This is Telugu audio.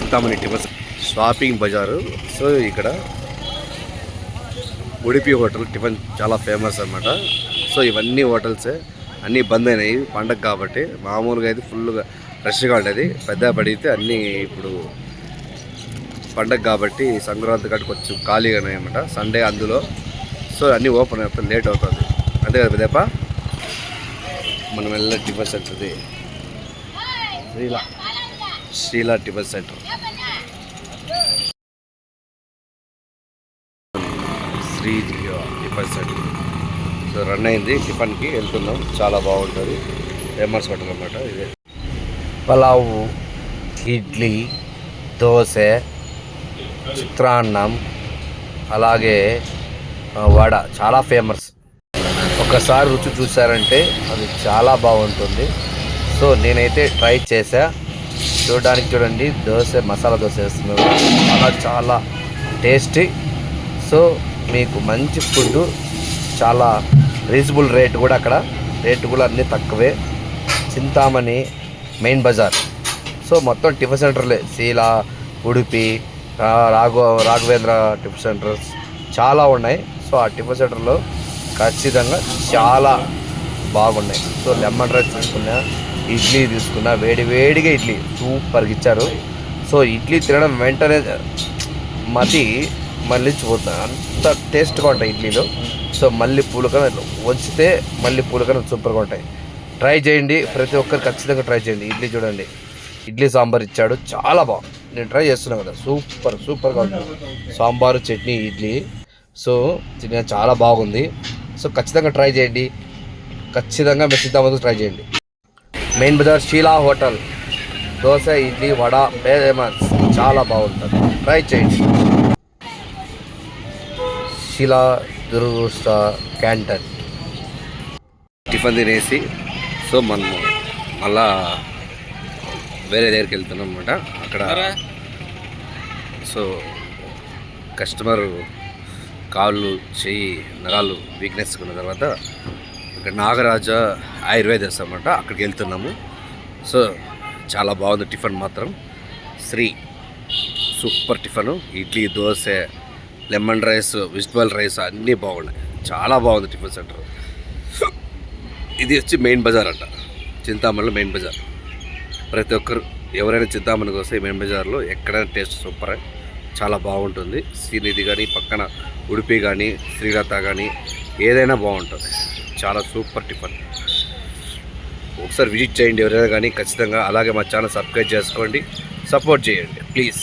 చింతామణి టిఫిన్ షాపింగ్ బజారు. సో ఇక్కడ ఉడిపి హోటల్ టిఫిన్ చాలా ఫేమస్ అన్నమాట. సో ఇవన్నీ హోటల్సే. అన్నీ బంద్ అయినాయి. పండగ కాబట్టి మామూలుగా అయితే ఫుల్గా రష్గా ఉండేది. పెద్ద పడితే అన్నీ ఇప్పుడు పండగ కాబట్టి సంక్రాంతి కాబట్టి కొంచెం ఖాళీగా ఉన్నాయన్నమాట సండే అందులో. సో అన్నీ ఓపెన్ అవుతాయి లేట్ అవుతుంది. అంతే కదా పెద్దప్ప? మనం వెళ్ళే tiffin సెంటర్ది. Sreela. Sreela tiffin center Sri tiffin center so run అయింది. టిఫిన్కి వెళ్తున్నాం. చాలా బాగుంటుంది. ఫేమస్ హోటల్ అనమాట ఇదే. పలావు ఇడ్లీ దోశ చిత్రాన్నం అలాగే వడ. చాలా ఫేమస్ ఒకసారి రుచి చూసారంటే అది చాలా బాగుంటుంది. సో నేనైతే ట్రై చేశాను చూడడానికి చూడండి దోశ మసాలా దోశ వేస్తున్నారు చాలా చాలా టేస్టీ సో మీకు మంచి ఫుడ్ చాలా రీజనబుల్ రేట్ కూడా అక్కడ. రేట్ కూడా అన్నీ తక్కువే. చింతామణి మెయిన్ బజార్ సో మొత్తం టిఫిన్ సెంటర్లే. శీల ఉడిపి రాఘవ రాఘవేంద్ర టిఫిన్ సెంటర్స్ చాలా ఉన్నాయి. సో ఆ టిఫిన్ సెంటర్లో ఖచ్చితంగా చాలా బాగున్నాయి. సో లెమన్ రైస్ తీసుకున్నా ఇడ్లీ తీసుకున్నా వేడి వేడిగా ఇడ్లీ. సూపర్గా ఇచ్చారు. సో ఇడ్లీ తినడం వెంటనే మతి మళ్ళీ అంత టేస్ట్గా ఉంటాయి ఇడ్లీలు. సో మళ్ళీ పూలకన వంచితే మళ్ళీ పూలకన సూపర్గా ఉంటాయి. ట్రై చేయండి. ప్రతి ఒక్కరు ఖచ్చితంగా ట్రై చేయండి. ఇడ్లీ చూడండి. ఇడ్లీ సాంబార్ ఇచ్చాడు. చాలా బాగుంది. నేను ట్రై చేస్తున్నాను కదా. సూపర్ సూపర్గా ఉంది. సాంబారు చట్నీ ఇడ్లీ. సో తినే చాలా బాగుంది. సో ఖచ్చితంగా ట్రై చేయండి. ఖచ్చితంగా మెచ్చిద్దామని ట్రై చేయండి. మెయిన్ బజార్ షీలా హోటల్. దోశ ఇడ్లీ వడ ఫేమస్ చాలా బాగుంటుంది. ట్రై చేయండి. శిలా దురదృష్ట క్యాంటన్ టిఫిన్ తినేసి సో మనం మళ్ళా వేరే దగ్గరికి వెళ్తున్నాం అనమాట అక్కడ సో కస్టమర్ కాళ్ళు చెయ్యి నరాలు వీక్నెస్ ఉన్న తర్వాత ఇక్కడ నాగరాజ ఆయుర్వేదస్ అనమాట అక్కడికి వెళ్తున్నాము. సో చాలా బాగుంది టిఫిన్ మాత్రం. Sri super tiffin. Idli dosa lemon rice vegetable rice అన్నీ బాగున్నాయి. చాలా బాగుంది టిఫిన్ సెంటర్. ఇది వచ్చి మెయిన్ బజార్ అంట. చింతామణిలో మెయిన్ బజార్. ప్రతి ఒక్కరు ఎవరైనా చింతామణికి వస్తే ఈ మెయిన్ బజార్లో ఎక్కడైనా టేస్ట్ సూపర్. చాలా బాగుంటుంది. శ్రీనిధి కానీ పక్కన ఉడిపి కానీ శ్రీలత కానీ ఏదైనా బాగుంటుంది. చాలా సూపర్ టిఫన్. ఒకసారి విజిట్ చేయండి ఎవరైనా కానీ ఖచ్చితంగా అలాగే మా ఛానల్ సబ్స్క్రైబ్ చేసుకోండి. సపోర్ట్ చేయండి ప్లీజ్.